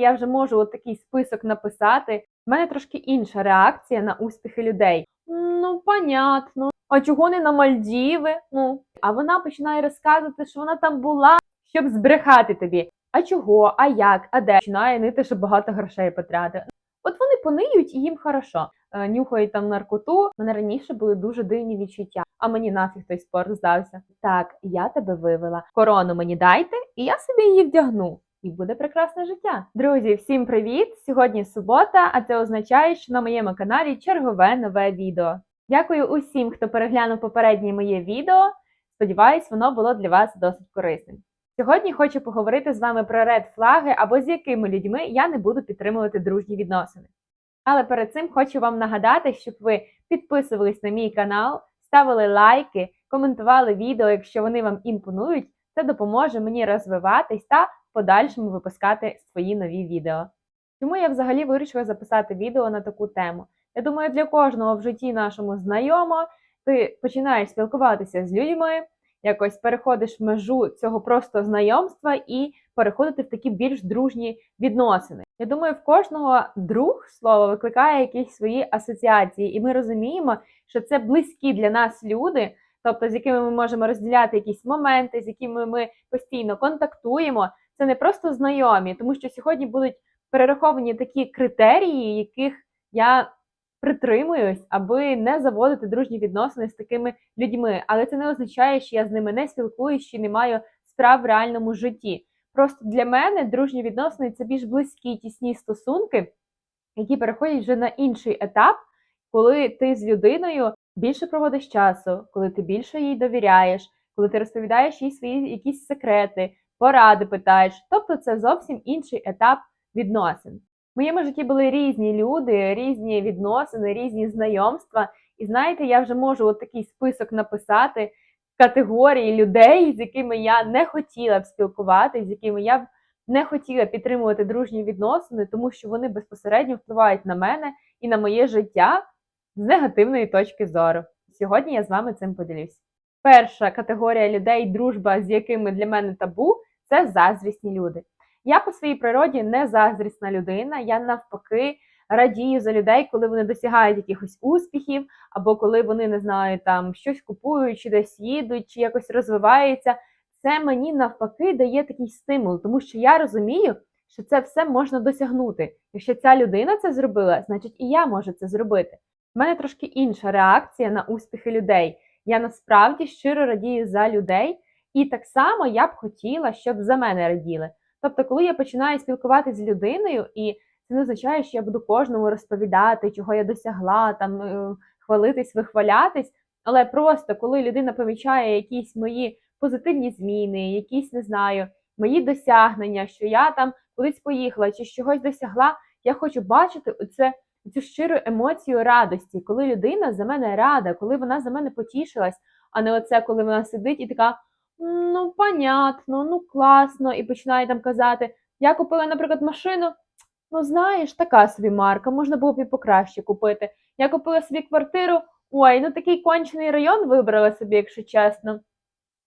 Я вже можу от такий список написати. У мене трошки інша реакція на успіхи людей. Ну, понятно. А чого не на Мальдіви? Ну, а вона починає розказувати, що вона там була, щоб збрехати тобі. А чого, а як, а де? Починає нити, що багато грошей потратив. От вони пониють і їм хорошо. Е, Нюхають там наркоту. У мене раніше були дуже дивні відчуття. А мені нафіг той спорт здався. Так, я тебе вивела. Корону мені дайте, і я собі її вдягну. І буде прекрасне життя. Друзі, всім привіт! Сьогодні субота, а це означає, що на моєму каналі чергове нове відео. Дякую усім, хто переглянув попереднє моє відео. Сподіваюсь, воно було для вас досить корисним. Сьогодні хочу поговорити з вами про ред флаги або з якими людьми я не буду підтримувати дружні відносини. Але перед цим хочу вам нагадати, щоб ви підписувались на мій канал, ставили лайки, коментували відео, якщо вони вам імпонують. Це допоможе мені розвиватись та подальшому випускати свої нові відео. Чому я взагалі вирішила записати відео на таку тему? Я думаю, для кожного в житті нашому знайомо, ти починаєш спілкуватися з людьми, якось переходиш межу цього просто знайомства і переходити в такі більш дружні відносини. Я думаю, в кожного друг слово викликає якісь свої асоціації, і ми розуміємо, що це близькі для нас люди, тобто з якими ми можемо розділяти якісь моменти, з якими ми постійно контактуємо. Це не просто знайомі, тому що сьогодні будуть перераховані такі критерії, яких я притримуюсь, аби не заводити дружні відносини з такими людьми. Але це не означає, що я з ними не спілкуюсь чи не маю справ в реальному житті. Просто для мене дружні відносини це більш близькі, тісні стосунки, які переходять вже на інший етап, коли ти з людиною більше проводиш часу, коли ти більше їй довіряєш, коли ти розповідаєш їй свої якісь секрети, поради питаєш. Тобто це зовсім інший етап відносин. В моєму житті були різні люди, різні відносини, різні знайомства. І знаєте, я вже можу от такий список написати категорії людей, з якими я не хотіла б спілкуватися, з якими я б не хотіла підтримувати дружні відносини, тому що вони безпосередньо впливають на мене і на моє життя з негативної точки зору. Сьогодні я з вами цим поділюсь. Перша категорія людей, дружба, з якими для мене табу, це заздрісні люди. Я по своїй природі не заздрісна людина, я навпаки радію за людей, коли вони досягають якихось успіхів, або коли вони не знаю, там щось купують, чи десь їдуть, чи якось розвиваються. Це мені навпаки дає такий стимул, тому що я розумію, що це все можна досягнути. Якщо ця людина це зробила, значить і я можу це зробити. У мене трошки інша реакція на успіхи людей. Я насправді щиро радію за людей, і так само я б хотіла, щоб за мене раділи. Тобто, коли я починаю спілкуватися з людиною, і це не означає, що я буду кожному розповідати, чого я досягла, там е, хвалитись, вихвалятись. Але просто коли людина помічає якісь мої позитивні зміни, якісь не знаю, мої досягнення, що я там кудись поїхала чи чогось досягла, я хочу бачити оце, цю щиру емоцію радості, коли людина за мене рада, коли вона за мене потішилась, а не оце, коли вона сидить і така. Ну, понятно, ну класно, і починає там казати: я купила, наприклад, машину. Ну, знаєш, така собі марка, можна було б і покраще купити. Я купила собі квартиру. Ой, ну такий кончений район вибрала собі, якщо чесно.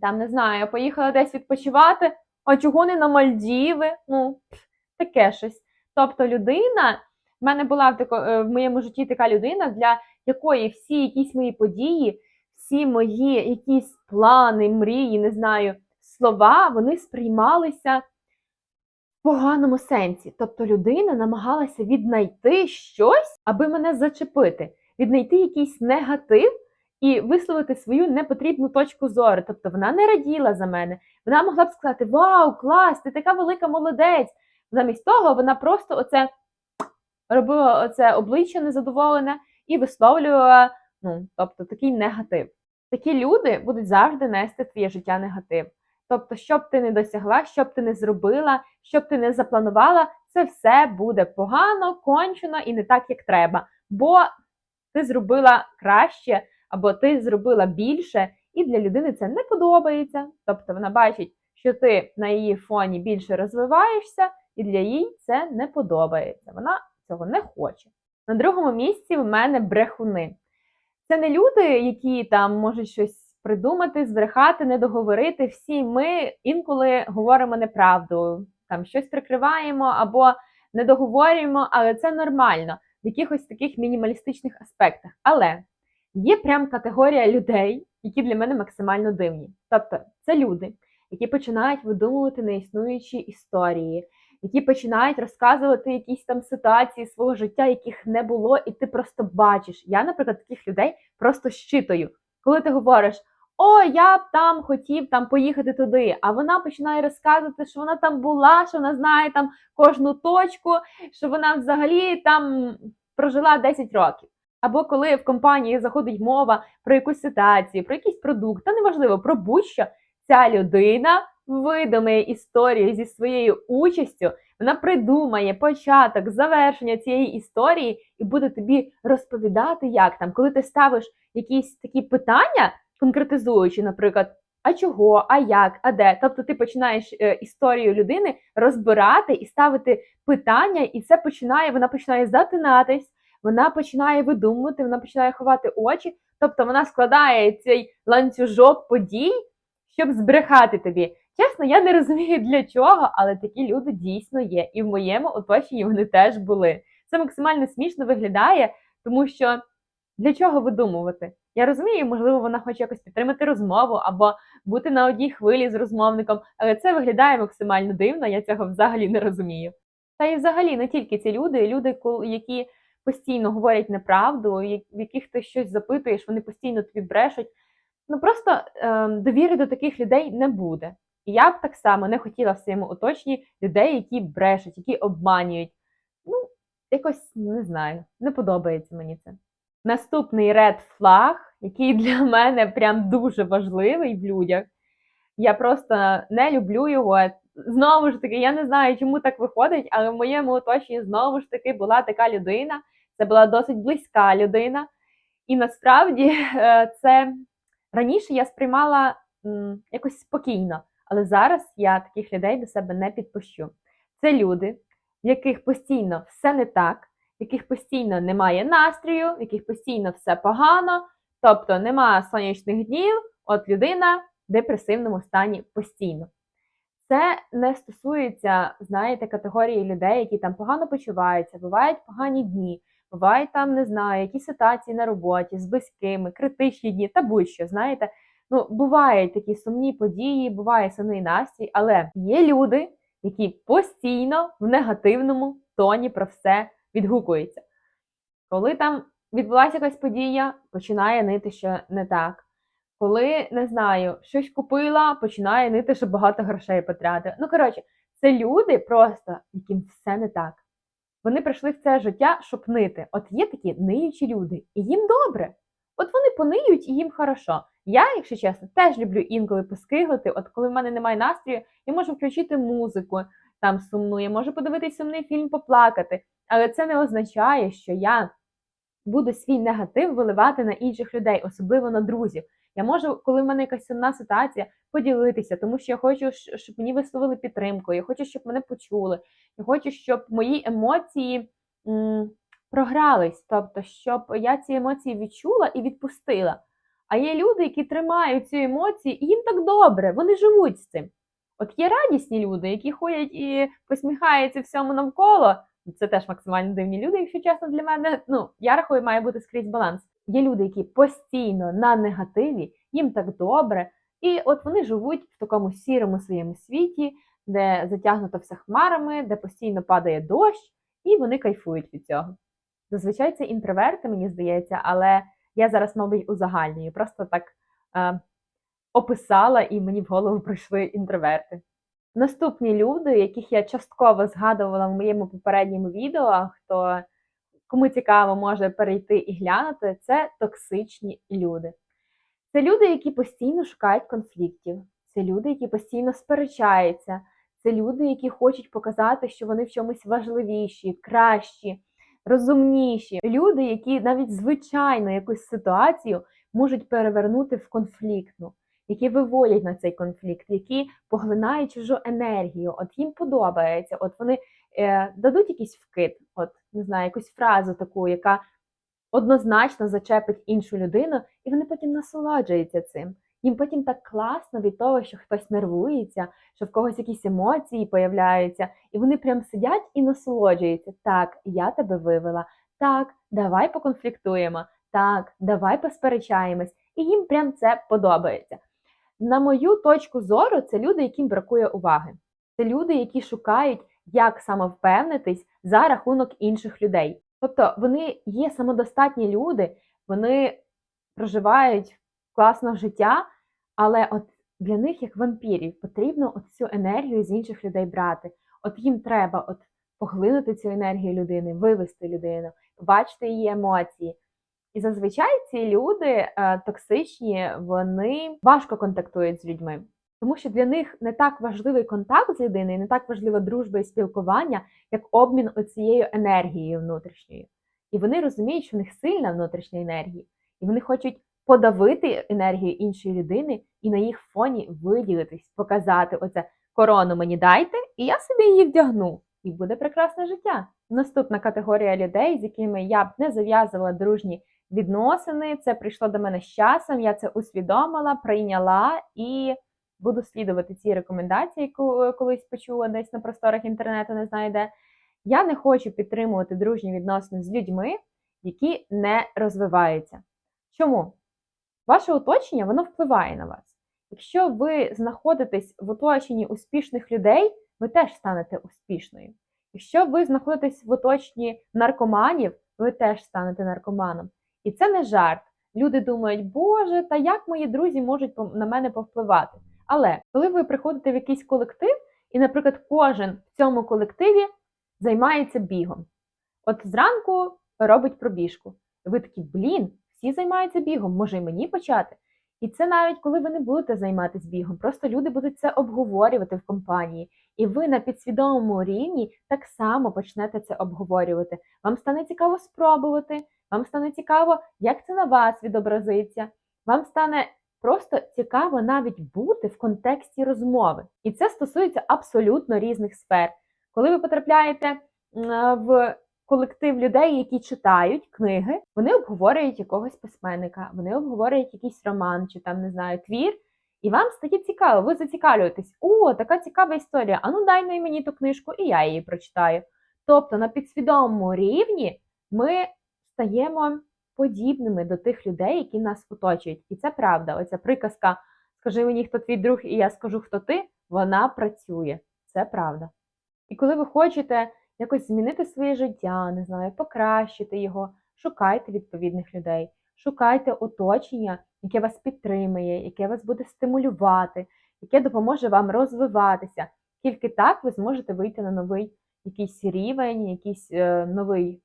Там не знаю, поїхала десь відпочивати, а чого не на Мальдіви? Ну, таке щось. Тобто, людина, в мене була в, тако, е, в моєму житті така людина, для якої всі якісь мої події, всі мої якісь плани, мрії, не знаю, слова, вони сприймалися в поганому сенсі. Тобто людина намагалася віднайти щось, аби мене зачепити, віднайти якийсь негатив і висловити свою непотрібну точку зору. Тобто вона не раділа за мене. Вона могла б сказати: Вау, клас, ти така велика молодець! Замість того, вона просто оце робила оце обличчя незадоволене і висловлювала, ну, тобто такий негатив. Такі люди будуть завжди нести в твоє життя негатив. Тобто, що б ти не досягла, що б ти не зробила, що б ти не запланувала, це все буде погано, кончено і не так, як треба. Бо ти зробила краще, або ти зробила більше, і для людини це не подобається. Тобто вона бачить, що ти на її фоні більше розвиваєшся, і для їй це не подобається. Вона цього не хоче. На другому місці в мене брехуни. Це не люди, які там можуть щось придумати, збрехати, не договорити. Всі ми інколи говоримо неправду, там щось прикриваємо або не договорюємо, але це нормально в якихось таких мінімалістичних аспектах. Але є прям категорія людей, які для мене максимально дивні. Тобто, це люди, які починають видумувати неіснуючі історії, які починають розказувати якісь там ситуації свого життя, яких не було, і ти просто бачиш. Я, наприклад, таких людей просто щитую. Коли ти говориш, о, я б там хотів там поїхати туди, а вона починає розказувати, що вона там була, що вона знає там кожну точку, що вона взагалі там прожила 10 років. Або коли в компанії заходить мова про якусь ситуацію, про якийсь продукт, та неважливо, про будь-що, ця людина видумає історію зі своєю участю, вона придумає початок, завершення цієї історії і буде тобі розповідати, як там, коли ти ставиш якісь такі питання, конкретизуючи, наприклад, а чого, а як, а де. Тобто ти починаєш е, історію людини розбирати і ставити питання, і це починає, вона починає затинатись, вона починає видумувати, вона починає ховати очі. Тобто вона складає цей ланцюжок подій, щоб збрехати тобі. Чесно, я не розумію для чого, але такі люди дійсно є. І в моєму оточенні вони теж були. Це максимально смішно виглядає, тому що для чого видумувати? Я розумію, можливо, вона хоче якось підтримати розмову або бути на одній хвилі з розмовником, але це виглядає максимально дивно, я цього взагалі не розумію. Та і взагалі не тільки ці люди, люди, які постійно говорять неправду, в яких ти щось запитуєш, вони постійно тобі брешуть. Ну просто ем, довіри до таких людей не буде. І я б так само не хотіла в своєму оточенні людей, які брешуть, які обманюють. Ну, якось не знаю, не подобається мені це. Наступний ред флаг, який для мене прям дуже важливий в людях. Я просто не люблю його. Знову ж таки, я не знаю, чому так виходить, але в моєму оточенні знову ж таки була така людина. Це була досить близька людина. І насправді е, це раніше я сприймала якось спокійно, але зараз я таких людей до себе не підпущу. Це люди, в яких постійно все не так, в яких постійно немає настрою, в яких постійно все погано, тобто немає сонячних днів, от людина в депресивному стані постійно. Це не стосується, знаєте, категорії людей, які там погано почуваються, бувають погані дні, бувають там, не знаю, якісь ситуації на роботі з близькими, критичні дні та будь-що, знаєте. Ну, бувають такі сумні події, буває сумний настрій, але є люди, які постійно в негативному тоні про все відгукуються. Коли там відбулася якась подія, починає нити, що не так. Коли не знаю, щось купила, починає нити, що багато грошей потратила. Ну, коротше, це люди просто, яким все не так. Вони прийшли в це життя, щоб нити. От є такі ниючі люди, і їм добре. От вони пониють і їм хорошо. Я, якщо чесно, теж люблю інколи поскиглити. От коли в мене немає настрою, я можу включити музику там сумну, я можу подивитись сумний фільм, поплакати. Але це не означає, що я буду свій негатив виливати на інших людей, особливо на друзів. Я можу, коли в мене якась сумна ситуація, поділитися, тому що я хочу, щоб мені висловили підтримку, я хочу, щоб мене почули, я хочу, щоб мої емоції м, програлись, тобто, щоб я ці емоції відчула і відпустила. А є люди, які тримають ці емоції, і їм так добре, вони живуть з цим. От є радісні люди, які ходять і посміхаються всьому навколо. Це теж максимально дивні люди, якщо чесно, для мене. Ну, я рахую, має бути скрізь баланс. Є люди, які постійно на негативі, їм так добре, і от вони живуть в такому сірому своєму світі, де затягнуто все хмарами, де постійно падає дощ, і вони кайфують від цього. Зазвичай це інтроверти, мені здається, але я зараз, мабуть, узагальнюю. Просто так е, описала, і мені в голову прийшли інтроверти. Наступні люди, яких я частково згадувала в моєму попередньому відео, хто кому цікаво, може перейти і глянути, це токсичні люди. Це люди, які постійно шукають конфліктів, це люди, які постійно сперечаються, це люди, які хочуть показати, що вони в чомусь важливіші, кращі, розумніші. Люди, які навіть звичайно якусь ситуацію можуть перевернути в конфліктну, які виводять на цей конфлікт, які поглинають чужу енергію. От їм подобається, от вони е, дадуть якийсь вкид, от не знаю, якусь фразу таку, яка однозначно зачепить іншу людину, і вони потім насолоджуються цим. Їм потім так класно від того, що хтось нервується, що в когось якісь емоції появляються, і вони прям сидять і насолоджуються. Так, я тебе вивела. Так, давай поконфліктуємо. Так, давай посперечаємось. І їм прям це подобається. На мою точку зору, це люди, яким бракує уваги. Це люди, які шукають, як самовпевнитись за рахунок інших людей. Тобто вони є самодостатні люди, вони проживають класно життя, але от для них, як вампірів, потрібно от цю енергію з інших людей брати. От їм треба от поглинути цю енергію людини, вивести людину, побачити її емоції. І зазвичай ці люди е, токсичні, вони важко контактують з людьми, тому що для них не так важливий контакт з людиною, не так важлива дружба і спілкування, як обмін оцією енергією внутрішньою. І вони розуміють, що в них сильна внутрішня енергія, і вони хочуть подавити енергію іншої людини і на їх фоні виділитись, показати оце корону мені дайте, і я собі її вдягну. І буде прекрасне життя. Наступна категорія людей, з якими я б не зав'язувала дружні відносини. Це прийшло до мене з часом. Я це усвідомила, прийняла і буду слідувати ці рекомендації, яку колись почула десь на просторах інтернету, не знаю де. Я не хочу підтримувати дружні відносини з людьми, які не розвиваються. Чому? Ваше оточення воно впливає на вас. Якщо ви знаходитесь в оточенні успішних людей, ви теж станете успішною. Якщо ви знаходитесь в оточенні наркоманів, ви теж станете наркоманом. І це не жарт. Люди думають, Боже, та як мої друзі можуть на мене повпливати? Але коли ви приходите в якийсь колектив, і, наприклад, кожен в цьому колективі займається бігом, от зранку робить пробіжку, ви такі, блін, всі займаються бігом, може і мені почати? І це навіть коли ви не будете займатися бігом, просто люди будуть це обговорювати в компанії, і ви на підсвідомому рівні так само почнете це обговорювати. Вам стане цікаво спробувати, вам стане цікаво, як це на вас відобразиться. Вам стане просто цікаво навіть бути в контексті розмови. І це стосується абсолютно різних сфер. Коли ви потрапляєте в колектив людей, які читають книги, вони обговорюють якогось письменника, вони обговорюють якийсь роман чи там не знаю твір. І вам стає цікаво, ви зацікавлюєтесь, о, така цікава історія. А ну дай на мені ту книжку, і я її прочитаю. Тобто на підсвідомому рівні ми стаємо подібними до тих людей, які нас оточують. І це правда. Оця приказка Скажи мені, хто твій друг, і я скажу, хто ти, вона працює. Це правда. І коли ви хочете якось змінити своє життя, не знаю, покращити його, шукайте відповідних людей, шукайте оточення, яке вас підтримує, яке вас буде стимулювати, яке допоможе вам розвиватися. Тільки так ви зможете вийти на новий якийсь рівень, якийсь е, новий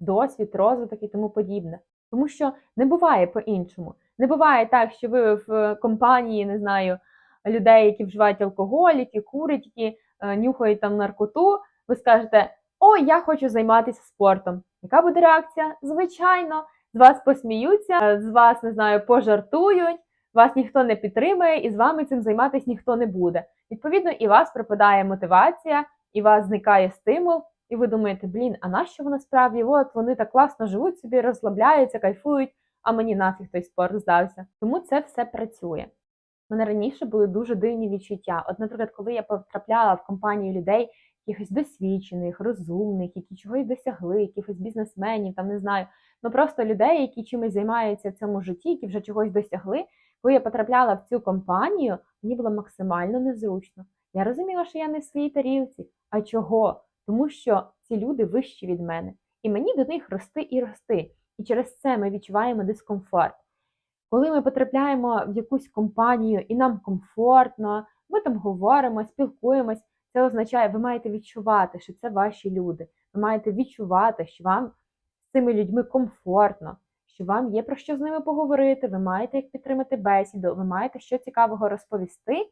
досвід, розвиток і тому подібне. Тому що не буває по-іншому. Не буває так, що ви в компанії, не знаю, людей, які вживають алкоголь, які курять, які е, нюхають там наркоту, ви скажете, о, я хочу займатися спортом. Яка буде реакція? Звичайно, з вас посміються, з вас, не знаю, пожартують, вас ніхто не підтримує, і з вами цим займатися ніхто не буде. Відповідно, і вас пропадає мотивація, і вас зникає стимул, і ви думаєте, блін, а нащо воно справді? От вони так класно живуть собі, розслабляються, кайфують, а мені нафіг той спорт здався. Тому це все працює. У мене раніше були дуже дивні відчуття. От, наприклад, коли я потрапляла в компанію людей, якихось досвідчених, розумних, які чогось досягли, якихось бізнесменів, там не знаю, ну просто людей, які чимось займаються в цьому житті, які вже чогось досягли. Коли я потрапляла в цю компанію, мені було максимально незручно. Я розуміла, що я не в своїй тарілці. А чого? Тому що ці люди вищі від мене, і мені до них рости і рости. І через це ми відчуваємо дискомфорт. Коли ми потрапляємо в якусь компанію і нам комфортно, ми там говоримо, спілкуємось, це означає, ви маєте відчувати, що це ваші люди. Ви маєте відчувати, що вам з цими людьми комфортно, що вам є про що з ними поговорити, ви маєте як підтримати бесіду, ви маєте що цікавого розповісти,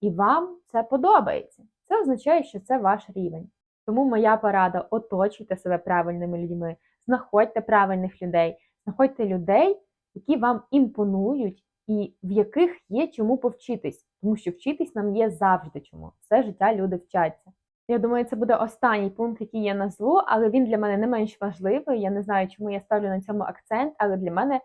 і вам це подобається. Це означає, що це ваш рівень. Тому моя порада оточуйте себе правильними людьми, знаходьте правильних людей, знаходьте людей, які вам імпонують і в яких є чому повчитись, тому що вчитись нам є завжди чому. Все життя люди вчаться. Я думаю, це буде останній пункт, який я назву, але він для мене не менш важливий. Я не знаю, чому я ставлю на цьому акцент, але для мене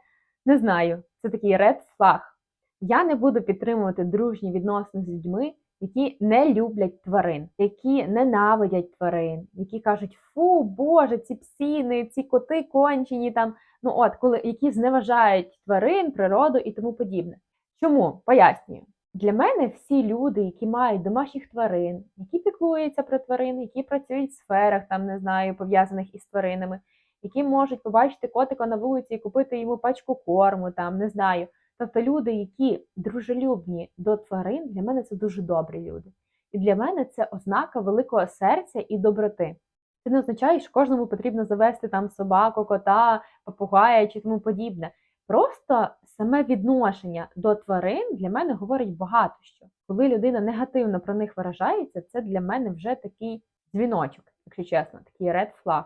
не знаю. Це такий ред флаг. Я не буду підтримувати дружні відносини з людьми, які не люблять тварин, які ненавидять тварин, які кажуть, фу, Боже, ці псіни, ці коти кончені там. Ну от, коли які зневажають тварин, природу і тому подібне. Чому? Пояснюю. Для мене всі люди, які мають домашніх тварин, які піклуються про тварин, які працюють в сферах, там не знаю, пов'язаних із тваринами, які можуть побачити котика на вулиці і купити йому пачку корму, там не знаю. Тобто люди, які дружелюбні до тварин, для мене це дуже добрі люди. І для мене це ознака великого серця і доброти. Це не означає, що кожному потрібно завести там собаку, кота, попугая чи тому подібне. Просто саме відношення до тварин для мене говорить багато що. Коли людина негативно про них виражається, це для мене вже такий дзвіночок, якщо чесно, такий red flag.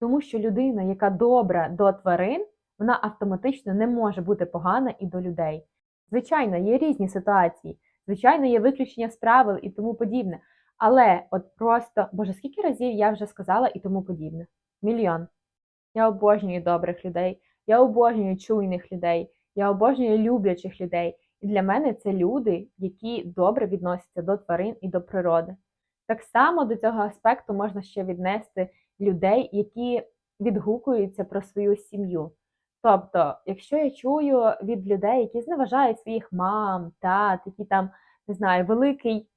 Тому що людина, яка добра до тварин, вона автоматично не може бути погана і до людей. Звичайно, є різні ситуації, звичайно, є виключення з правил і тому подібне. Але от просто, боже, скільки разів я вже сказала і тому подібне? Мільйон. Я обожнюю добрих людей, я обожнюю чуйних людей, я обожнюю люблячих людей. І для мене це люди, які добре відносяться до тварин і до природи. Так само до цього аспекту можна ще віднести людей, які відгукуються про свою сім'ю. Тобто, якщо я чую від людей, які зневажають своїх мам, тат, які там, не знаю, великий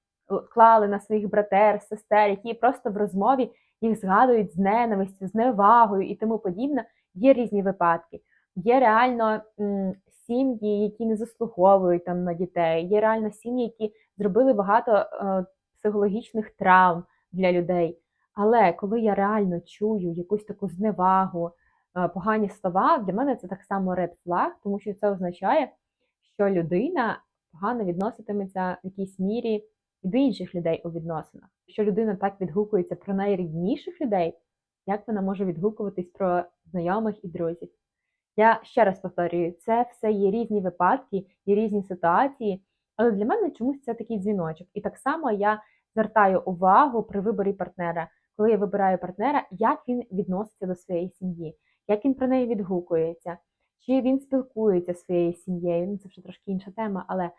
клали на своїх братер, сестер, які просто в розмові їх згадують з ненавистю, з невагою і тому подібне, є різні випадки. Є реально сім'ї, які не заслуговують там на дітей, є реально сім'ї, які зробили багато е, психологічних травм для людей. Але коли я реально чую якусь таку зневагу, е, погані слова, для мене це так само red flag, тому що це означає, що людина погано відноситиметься в якійсь мірі до інших людей у відносинах. Якщо людина так відгукується про найрідніших людей, як вона може відгукуватись про знайомих і друзів? Я ще раз повторюю, це все є різні випадки, є різні ситуації, але для мене чомусь це такий дзвіночок. І так само я звертаю увагу при виборі партнера, коли я вибираю партнера, як він відноситься до своєї сім'ї, як він про неї відгукується, чи він спілкується зі своєю сім'єю. Ну це вже трошки інша тема, але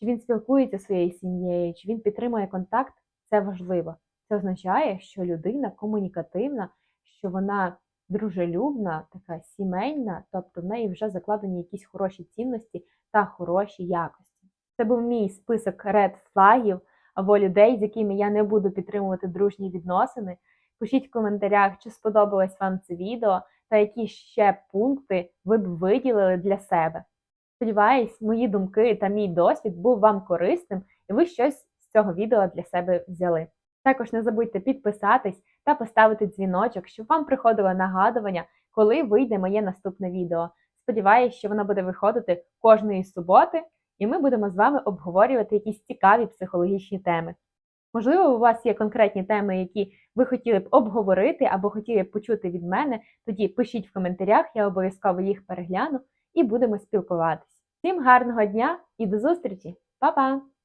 чи він спілкується зі своєю сім'єю, чи він підтримує контакт, це важливо. Це означає, що людина комунікативна, що вона дружелюбна, така сімейна, тобто в неї вже закладені якісь хороші цінності та хороші якості. Це був мій список ред флагів або людей, з якими я не буду підтримувати дружні відносини. Пишіть в коментарях, чи сподобалось вам це відео, та які ще пункти ви б виділили для себе. Сподіваюсь, мої думки та мій досвід був вам корисним, і ви щось з цього відео для себе взяли. Також не забудьте підписатись та поставити дзвіночок, щоб вам приходило нагадування, коли вийде моє наступне відео. Сподіваюсь, що воно буде виходити кожної суботи, і ми будемо з вами обговорювати якісь цікаві психологічні теми. Можливо, у вас є конкретні теми, які ви хотіли б обговорити або хотіли б почути від мене, тоді пишіть в коментарях, я обов'язково їх перегляну і будемо спілкуватись. Всім гарного дня і до зустрічі! Па-па!